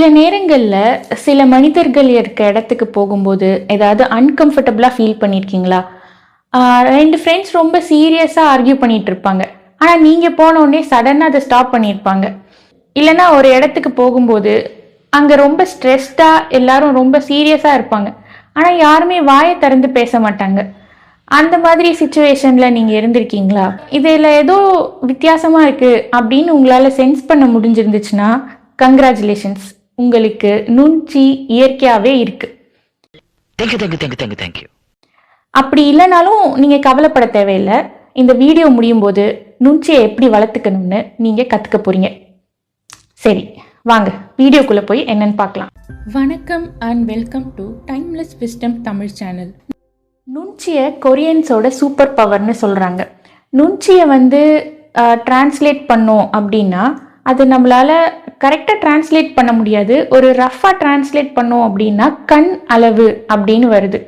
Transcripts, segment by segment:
சில நேரங்களில் சில மனிதர்கள் இருக்க இடத்துக்கு போகும்போது ஏதாவது அன்கம்ஃபர்டபுளாக ஃபீல் பண்ணியிருக்கீங்களா ரெண்டு ஃப்ரெண்ட்ஸ் ரொம்ப சீரியஸாக ஆர்கியூ பண்ணிட்டு இருப்பாங்க. ஆனால் நீங்கள் போனோடனே சடனாக அதை ஸ்டாப் பண்ணியிருப்பாங்க இல்லைன்னா ஒரு இடத்துக்கு போகும்போது அங்கே ரொம்ப ஸ்ட்ரெஸ்டாக எல்லாரும் ரொம்ப சீரியஸாக இருப்பாங்க. ஆனால் யாருமே வாயை திறந்து பேச மாட்டாங்க. அந்த மாதிரி சுச்சுவேஷனில் நீங்கள் இருந்திருக்கீங்களா? இதில் ஏதோ வித்தியாசமாக இருக்குது அப்படின்னு உங்களால் சென்ஸ் பண்ண முடிஞ்சிருந்துச்சுன்னா கங்க்ராச்சுலேஷன்ஸ் உங்களுக்கு நுண்சி இயற்கையாகவே தேங்க்யூ அப்படி இல்லைனாலும் நீங்கள் கவலைப்பட தேவையில்லை. இந்த வீடியோ முடியும் போது நுண்ச்சியை எப்படி வளர்த்துக்கணும்னு நீங்கள் கற்றுக்க போகிறீங்க சரி வாங்க வீடியோக்குள்ளே போய் என்னன்னு பார்க்கலாம். வணக்கம் and welcome to timeless wisdom Tamil channel நுண்ச்சியை கொரியன்ஸோட சூப்பர் பவர்னு சொல்கிறாங்க நுண்ச்சியை வந்து டிரான்ஸ்லேட் பண்ணோம் அப்படின்னா அது நம்மளால் கரெக்டாக டிரான்ஸ்லேட் பண்ண முடியாது. ஒரு ரஃப்பாக டிரான்ஸ்லேட் பண்ணோம் அப்படின்னா கண் அளவு அப்படின்னு வருது.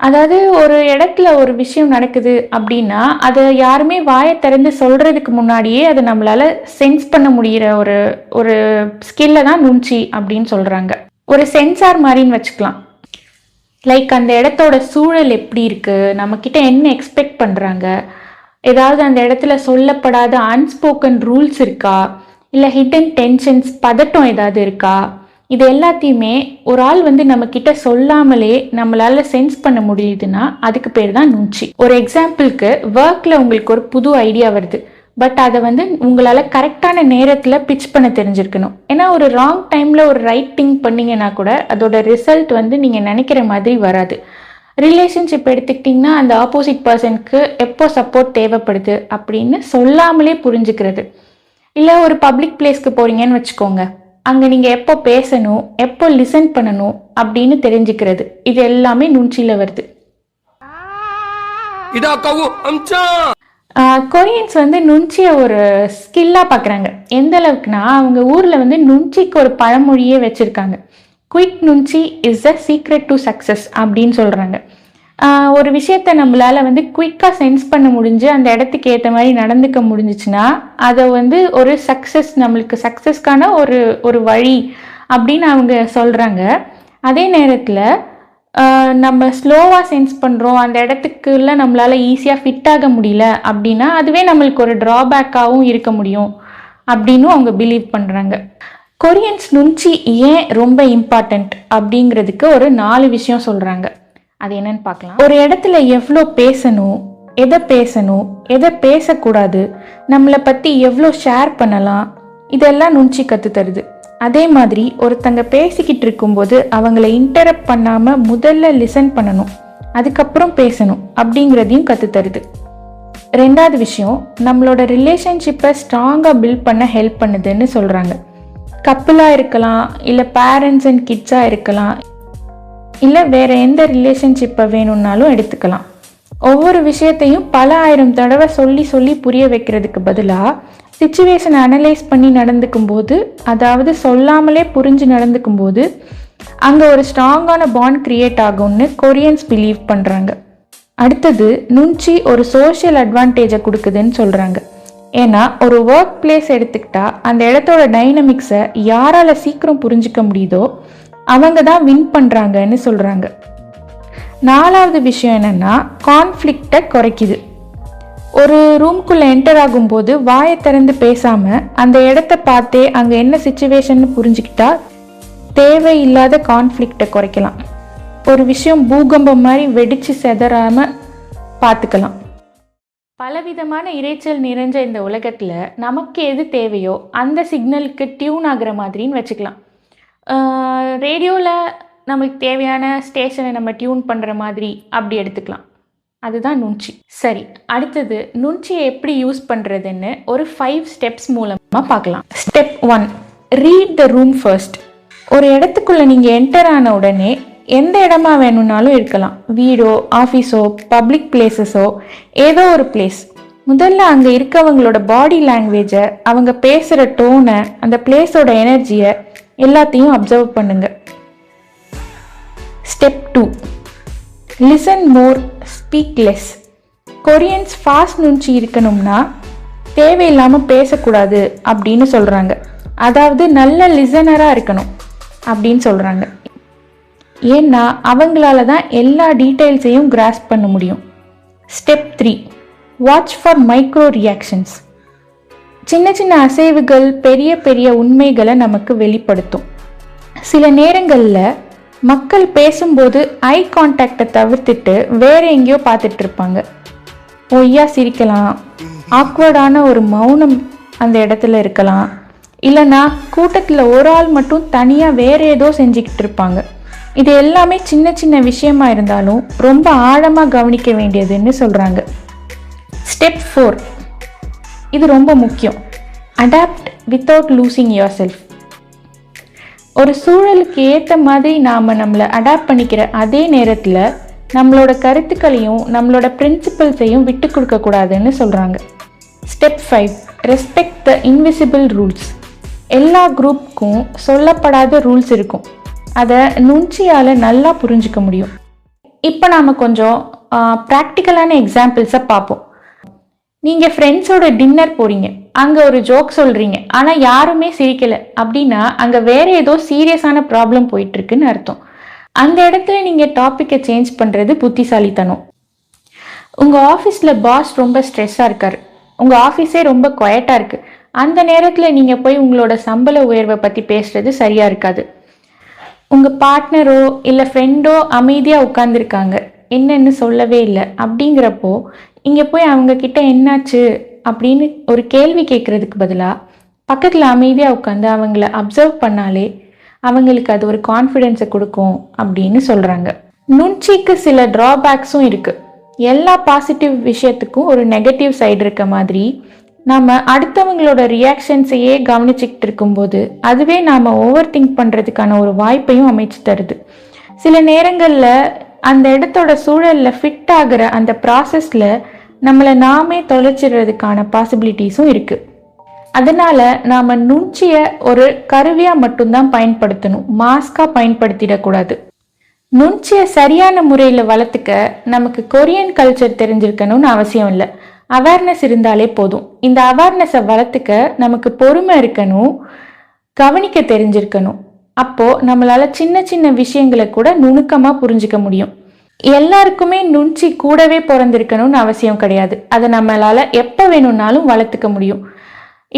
அதாவது ஒரு இடத்துல ஒரு விஷயம் நடக்குது அப்படின்னா அதை யாருமே வாயை திறந்து சொல்கிறதுக்கு முன்னாடியே அதை நம்மளால் சென்ஸ் பண்ண முடிகிற ஒரு ஒரு ஸ்கில்லை தான் நுண்ச்சி அப்படின்னு சொல்கிறாங்க ஒரு சென்சார் மாதிரின்னு வச்சுக்கலாம். லைக் அந்த இடத்தோட சூழல் எப்படி இருக்குது நம்மக்கிட்ட என்ன எக்ஸ்பெக்ட் பண்ணுறாங்க ஏதாவது அந்த இடத்துல சொல்லப்படாத அன்ஸ்போக்கன் ரூல்ஸ் இருக்கா? இல்லை ஹிடன் டென்ஷன்ஸ் பதட்டம் ஏதாவது இருக்கா? இது எல்லாத்தையுமே ஒரு ஆள் வந்து நம்மக்கிட்ட சொல்லாமலே நம்மளால சென்ஸ் பண்ண முடியுதுன்னா அதுக்கு பேர் தான் நுஞ்சி ஒரு எக்ஸாம்பிளுக்கு ஒர்க்கில் உங்களுக்கு ஒரு புது ஐடியா வருது. பட் அதை வந்து உங்களால் கரெக்டான நேரத்தில் பிச் பண்ண தெரிஞ்சிருக்கணும். ஏன்னா ஒரு ராங் டைமில் ஒரு ரைட் திங் பண்ணீங்கன்னா கூட அதோட ரிசல்ட் வந்து நீங்கள் நினைக்கிற மாதிரி வராது. ரிலேஷன்ஷிப் எடுத்துக்கிட்டிங்கன்னா அந்த ஆப்போசிட் பர்சனுக்கு எப்போ சப்போர்ட் தேவைப்படுது அப்படின்னு சொல்லாமலே புரிஞ்சுக்கிறது. இல்லை ஒரு பப்ளிக் பிளேஸ்க்கு போகிறீங்கன்னு வச்சுக்கோங்க. அங்கே நீங்கள் எப்போ பேசணும் எப்போ லிசன் பண்ணணும் அப்படின்னு தெரிஞ்சுக்கிறது. இது எல்லாமே நுண்ச்சியில் வருது. கொரியன்ஸ் வந்து நுண்ச்சியை ஒரு ஸ்கில்லாக பார்க்குறாங்க எந்த அளவுக்குனா அவங்க ஊரில் வந்து நுண்ச்சிக்கு ஒரு பழமொழியே வச்சுருக்காங்க. Quick நுண்ச்சி is a secret to success அப்படின்னு சொல்கிறாங்க ஒரு விஷயத்த நம்மளால் வந்து குயிக்காக சென்ஸ் பண்ண முடிஞ்சு அந்த இடத்துக்கு ஏற்ற மாதிரி நடந்துக்க முடிஞ்சிச்சுன்னா அதை வந்து ஒரு சக்ஸஸ் நம்மளுக்கு சக்ஸஸ்க்கான ஒரு ஒரு வழி அப்படின்னு அவங்க சொல்கிறாங்க அதே நேரத்தில் நம்ம ஸ்லோவாக சென்ஸ் பண்ணுறோம் அந்த இடத்துக்குள்ள நம்மளால் ஈஸியாக ஃபிட் ஆக முடியல அப்படின்னா அதுவே நம்மளுக்கு ஒரு ட்ராபேக்காகவும் இருக்க முடியும் அப்படின்னு அவங்க பிலீவ் பண்ணுறாங்க கொரியன்ஸ் நுஞ்சி ஏன் ரொம்ப இம்பார்ட்டண்ட் அப்படிங்கிறதுக்கு ஒரு நாலு விஷயம் சொல்கிறாங்க அது என்னன்னு பார்க்கலாம். ஒரு இடத்துல எவ்வளோ பேசணும் எதை பேசணும் எதை பேசக்கூடாது நம்மளை பற்றி எவ்வளோ ஷேர் பண்ணலாம் இதெல்லாம் நுண்ச்சி கற்று தருது. அதே மாதிரி ஒருத்தங்க பேசிக்கிட்டு இருக்கும்போது அவங்கள இன்டரப்ட் பண்ணாமல் முதல்ல லிசன் பண்ணணும் அதுக்கப்புறம் பேசணும் அப்படிங்கிறதையும் கற்று தருது. ரெண்டாவது விஷயம் நம்மளோட ரிலேஷன்ஷிப்பை ஸ்ட்ராங்காக பில்ட் பண்ண ஹெல்ப் பண்ணுதுன்னு சொல்கிறாங்க கப்புளாக இருக்கலாம் இல்லை பேரண்ட்ஸ் அண்ட் கிட்ஸாக இருக்கலாம் இல்லை வேற எந்த ரிலேஷன்ஷிப்பை வேணும்னாலும் எடுத்துக்கலாம். ஒவ்வொரு விஷயத்தையும் பல ஆயிரம் தடவை சொல்லி சொல்லி புரிய வைக்கிறதுக்கு பதிலாக சுச்சுவேஷனை அனலைஸ் பண்ணி நடந்துக்கும் போது அதாவது சொல்லாமலே புரிஞ்சு நடந்துக்கும் போது அங்கே ஒரு ஸ்ட்ராங்கான பாண்ட் கிரியேட் ஆகும்னு கொரியன்ஸ் பிலீவ் பண்ணுறாங்க அடுத்தது நுஞ்சி ஒரு சோஷியல் அட்வான்டேஜை கொடுக்குதுன்னு சொல்கிறாங்க ஏன்னா ஒரு ஒர்க் பிளேஸ் எடுத்துக்கிட்டா அந்த இடத்தோட டைனமிக்ஸை யாரால சீக்கிரம் புரிஞ்சுக்க முடியுதோ அவங்க தான் வின் பண்ணுறாங்கன்னு சொல்கிறாங்க நாலாவது விஷயம் என்னென்னா கான்ஃப்ளிக்டை குறைக்குது. ஒரு ரூம்குள்ளே என்டர் ஆகும்போது வாயை திறந்து பேசாமல் அந்த இடத்த பார்த்தே அங்கே என்ன சுச்சுவேஷன் புரிஞ்சுக்கிட்டா தேவையில்லாத கான்ஃப்ளிக்டை குறைக்கலாம். ஒரு விஷயம் பூகம்பம் மாதிரி வெடித்து செதறாமல் பார்த்துக்கலாம் பலவிதமான இரைச்சல் நிறைஞ்ச இந்த உலகத்தில் நமக்கு எது தேவையோ அந்த சிக்னலுக்கு டியூன் ஆகிற மாதிரின்னு வச்சுக்கலாம். ரேடியோவில் நமக்கு தேவையான ஸ்டேஷனை நம்ம டியூன் பண்ணுற மாதிரி அப்படி எடுத்துக்கலாம். அதுதான் நுண்ச்சி. சரி அடுத்தது நுண்ச்சியை எப்படி யூஸ் பண்ணுறதுன்னு ஒரு ஃபைவ் ஸ்டெப்ஸ் மூலமாக பார்க்கலாம். Step one read the room first ஒரு இடத்துக்குள்ளே நீங்கள் என்டர் ஆன உடனே எந்த இடமா வேணும்னாலும் இருக்கலாம். வீடோ ஆஃபீஸோ பப்ளிக் பிளேசஸோ ஏதோ ஒரு பிளேஸ் முதல்ல அங்கே இருக்கவங்களோட பாடி லாங்குவேஜை அவங்க பேசுகிற டோனை அந்த பிளேஸோட எனர்ஜியை எல்லாத்தையும் அப்சர்வ் பண்ணுங்க. Step two listen more speak less Koreans fast நுஞ்சி இருக்கணும்னா தேவையில்லாமல் பேசக்கூடாது அப்படின்னு சொல்கிறாங்க அதாவது நல்ல லிசனராக இருக்கணும் அப்படின்னு சொல்கிறாங்க ஏன்னா அவங்களால தான் எல்லா டீட்டெயில்ஸையும் கிராஸ்ப் பண்ண முடியும். Step three watch for micro reactions சின்ன சின்ன அசைவுகள் பெரிய பெரிய உண்மைகளை நமக்கு வெளிப்படுத்தும். சில நேரங்களில் மக்கள் பேசும்போது ஐ கான்டாக்டை தவிர்த்துட்டு வேற எங்கேயோ பார்த்துட்டு இருப்பாங்க. பொய்யா சிரிக்கலாம் ஆக்வர்டான ஒரு மௌனம் அந்த இடத்துல இருக்கலாம். இல்லைன்னா கூட்டத்தில் ஒரு ஆள் மட்டும் தனியாக வேற ஏதோ செஞ்சுக்கிட்டு இருப்பாங்க. இது எல்லாமே சின்ன சின்ன விஷயமா இருந்தாலும் ரொம்ப ஆழமாக கவனிக்க வேண்டியதுன்னு சொல்கிறாங்க ஸ்டெப் ஃபோர் இது ரொம்ப முக்கியம். Adapt without losing yourself ஒரு சூழலுக்கு ஏற்ற மாதிரி நாம் நம்மளை அடாப்ட் பண்ணிக்கிற அதே நேரத்தில் நம்மளோட கருத்துக்களையும் நம்மளோட பிரின்சிபல்ஸையும் விட்டு கொடுக்கக்கூடாதுன்னு சொல்கிறாங்க step five respect the invisible rules எல்லா குரூப்புக்கும் சொல்லப்படாத ரூல்ஸ் இருக்கும். அதை நுஞ்சியால் நல்லா புரிஞ்சிக்க முடியும். இப்போ நாம் கொஞ்சம் ப்ராக்டிக்கலான எக்ஸாம்பிள்ஸை பார்ப்போம். நீங்கள் ஃப்ரெண்ட்ஸோட டின்னர் போறீங்க. அங்கே ஒரு ஜோக் சொல்கிறீங்க ஆனால் யாருமே சிரிக்கலை. அப்படின்னா அங்கே வேற ஏதோ சீரியஸான ப்ராப்ளம் போயிட்டு இருக்குன்னு அர்த்தம். அந்த இடத்துல நீங்கள் டாப்பிக்கை சேஞ்ச் பண்ணுறது புத்திசாலித்தனம். உங்கள் ஆஃபீஸில் பாஸ் ரொம்ப ஸ்ட்ரெஸ்ஸாக இருக்கார். உங்கள் ஆஃபீஸே ரொம்ப கொயட்டாக இருக்குது அந்த நேரத்தில் நீங்கள் போய் உங்களோட சம்பள உயர்வை பற்றி பேசுறது சரியாக இருக்காது. உங்கள் பார்ட்னரோ இல்லை ஃப்ரெண்டோ அமைதியாக உட்காந்துருக்காங்க என்னன்னு சொல்லவே இல்லை. அப்படிங்கிறப்போ இங்கே போய் அவங்கக்கிட்ட என்னாச்சு அப்படின்னு ஒரு கேள்வி கேட்குறதுக்கு பதிலாக பக்கத்தில் அமைதியாக உட்காந்து அவங்கள அப்சர்வ் பண்ணாலே அவங்களுக்கு அது ஒரு கான்ஃபிடென்ஸை கொடுக்கும் அப்படின்னு சொல்கிறாங்க நுண்சிக்கு சில ட்ராபேக்ஸும் இருக்குது எல்லா பாசிட்டிவ் விஷயத்துக்கும் ஒரு நெகட்டிவ் சைடு இருக்க மாதிரி நாம் அடுத்தவங்களோட ரியாக்ஷன்ஸையே கவனிச்சுக்கிட்டு இருக்கும்போது அதுவே நாம் ஓவர் திங்க் பண்ணுறதுக்கான ஒரு வாய்ப்பையும் அமைச்சு தருது. சில நேரங்களில் அந்த இடத்தோட சூழலில் ஃபிட் ஆகிற அந்த ப்ராசஸில் நம்மளை நாமே தொலைச்சிடுறதுக்கான பாசிபிலிட்டிஸும் இருக்குது அதனால நாம் நுண்ச்சியை ஒரு கருவியாக மட்டும்தான் பயன்படுத்தணும். மாஸ்காக பயன்படுத்திடக்கூடாது. நுண்ச்சியை சரியான முறையில் வளர்த்துக்க நமக்கு கொரியன் கல்ச்சர் தெரிஞ்சிருக்கணும்னு அவசியம் இல்லை. அவேர்னஸ் இருந்தாலே போதும். இந்த அவேர்னஸை வளர்த்துக்க நமக்கு பொறுமை இருக்கணும். கவனிக்க தெரிஞ்சிருக்கணும். அப்போது நம்மளால் சின்ன சின்ன விஷயங்களை கூட நுணுக்கமாக புரிஞ்சுக்க முடியும். எல்லாருக்குமே நுண்ச்சி கூடவே பிறந்திருக்கணும்னு அவசியம் கிடையாது. அதை நம்மளால் எப்போ வேணும்னாலும் வளர்த்துக்க முடியும்.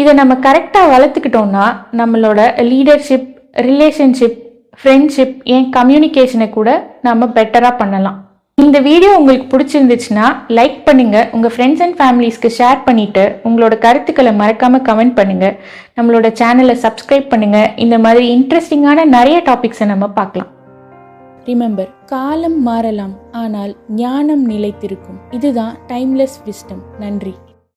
இதை நம்ம கரெக்டாக வளர்த்துக்கிட்டோம்னா நம்மளோட லீடர்ஷிப் ரிலேஷன்ஷிப் ஃப்ரெண்ட்ஷிப் ஏன் கம்யூனிகேஷனை கூட நம்ம பெட்டராக பண்ணலாம். இந்த வீடியோ உங்களுக்கு பிடிச்சிருந்துச்சுன்னா லைக் பண்ணுங்கள் உங்கள் ஃப்ரெண்ட்ஸ் அண்ட் ஃபேமிலிஸ்க்கு ஷேர் பண்ணிவிட்டு உங்களோட கருத்துக்களை மறக்காமல் கமெண்ட் பண்ணுங்கள் நம்மளோட சேனலை சப்ஸ்கிரைப் பண்ணுங்கள் இந்த மாதிரி இன்ட்ரெஸ்டிங்கான நிறைய டாபிக்ஸை நம்ம பார்க்கலாம். ரிமெம்பர் காலம் மாறலாம் ஆனால் ஞானம் நிலைத்திருக்கும். இதுதான் டைம்லெஸ் விஸ்டம் நன்றி.